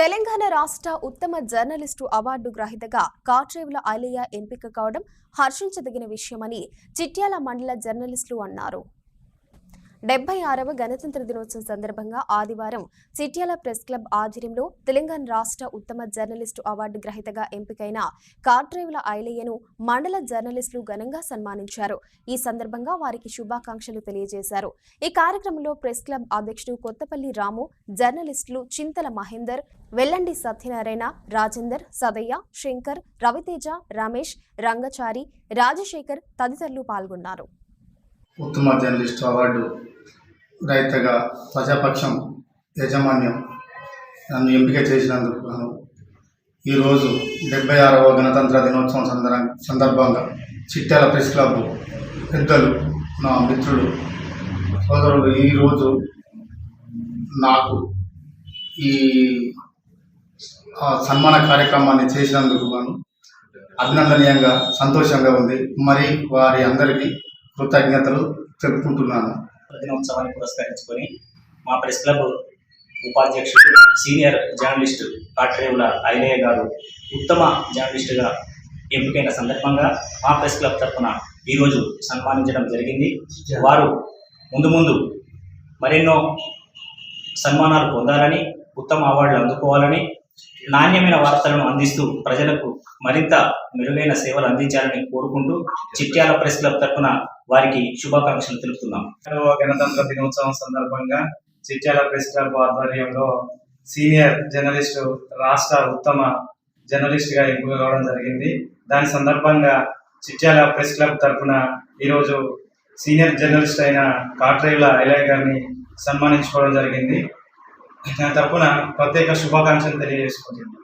తెలంగాణ రాష్ట్ర ఉత్తమ journalist award గ్రహీతగా కాట్రేవుల ఐలయ్య ఎంపిక కావడం హర్షించదగిన విషయమని చిట్యాల మండల జర్నలిస్టులు అన్నారు. డెబ్బై ఆరవ గణతంత్ర దినోత్సవం సందర్భంగా ఆదివారం చిట్యాల ప్రెస్ క్లబ్ ఆధ్వర్యంలో తెలంగాణ రాష్ట్ర ఉత్తమ జర్నలిస్టు అవార్డు గ్రహీతగా ఎంపికైన కార్డ్రైవుల ఐలయ్యను మండల జర్నలిస్టులు ఘనంగా సన్మానించారు. ఈ సందర్భంగా వారికి శుభాకాంక్షలు తెలియజేశారు. ఈ కార్యక్రమంలో ప్రెస్ క్లబ్ అధ్యక్షుడు కొత్తపల్లి రాము జర్నలిస్టులు చింతల మహేందర్ వెల్లండి సత్యనారాయణ రాజేందర్ సదయ్య శంకర్ రవితేజ రమేష్ రంగచారి రాజశేఖర్ తదితరులు పాల్గొన్నారు. ఉత్తమ జర్నలిస్ట్ అవార్డు రైతగా ప్రజాపక్షం యాజమాన్యం నన్ను ఎంపిక చేసినందుకు గాను ఈరోజు డెబ్బై ఆరవ గణతంత్ర దినోత్సవం సందర సందర్భంగా చిట్టాల ప్రెస్ క్లబ్ పెద్దలు నా మిత్రులు సోదరుడు ఈరోజు నాకు ఈ సన్మాన కార్యక్రమాన్ని చేసినందుకు గాను అభినందనీయంగా సంతోషంగా ఉంది. మరి వారి అందరికీ కృతజ్ఞతలు చెప్పుకుంటున్నాను దినోత్సవాన్ని పురస్కరించుకొని మా ప్రెస్ క్లబ్ ఉపాధ్యక్షుడు సీనియర్ జర్నలిస్టు కాట్రేవుల ఐలయ్య గారు ఉత్తమ జర్నలిస్టుగా ఎంపికైన సందర్భంగా మా ప్రెస్ క్లబ్ తరఫున ఈరోజు సన్మానించడం జరిగింది. వారు ముందు ముందు మరెన్నో సన్మానాలు పొందాలని ఉత్తమ అవార్డులు అందుకోవాలని నాణ్యమైన వార్తలను అందిస్తూ ప్రజలకు మరింత మెరుగైన సేవలు అందించాలని కోరుకుంటూ చిట్యాల ప్రెస్ క్లబ్ తరఫున వారికి శుభాకాంక్షలు తెలుపుతున్నాం. గణతంత్ర దినోత్సవం సందర్భంగా చిట్యాల ప్రెస్ క్లబ్ ఆధ్వర్యంలో సీనియర్ జర్నలిస్టు రాష్ట్ర ఉత్తమ జర్నలిస్ట్గా ఎంపిక కావడం జరిగింది. దాని సందర్భంగా చిట్యాల ప్రెస్ క్లబ్ తరఫున ఈరోజు సీనియర్ జర్నలిస్ట్ అయిన కాట్రేవుల ఐలయ్య గారిని సన్మానించుకోవడం జరిగింది. దాని తరఫున ప్రత్యేక శుభాకాంక్షలు తెలియజేసుకుంటున్నాను.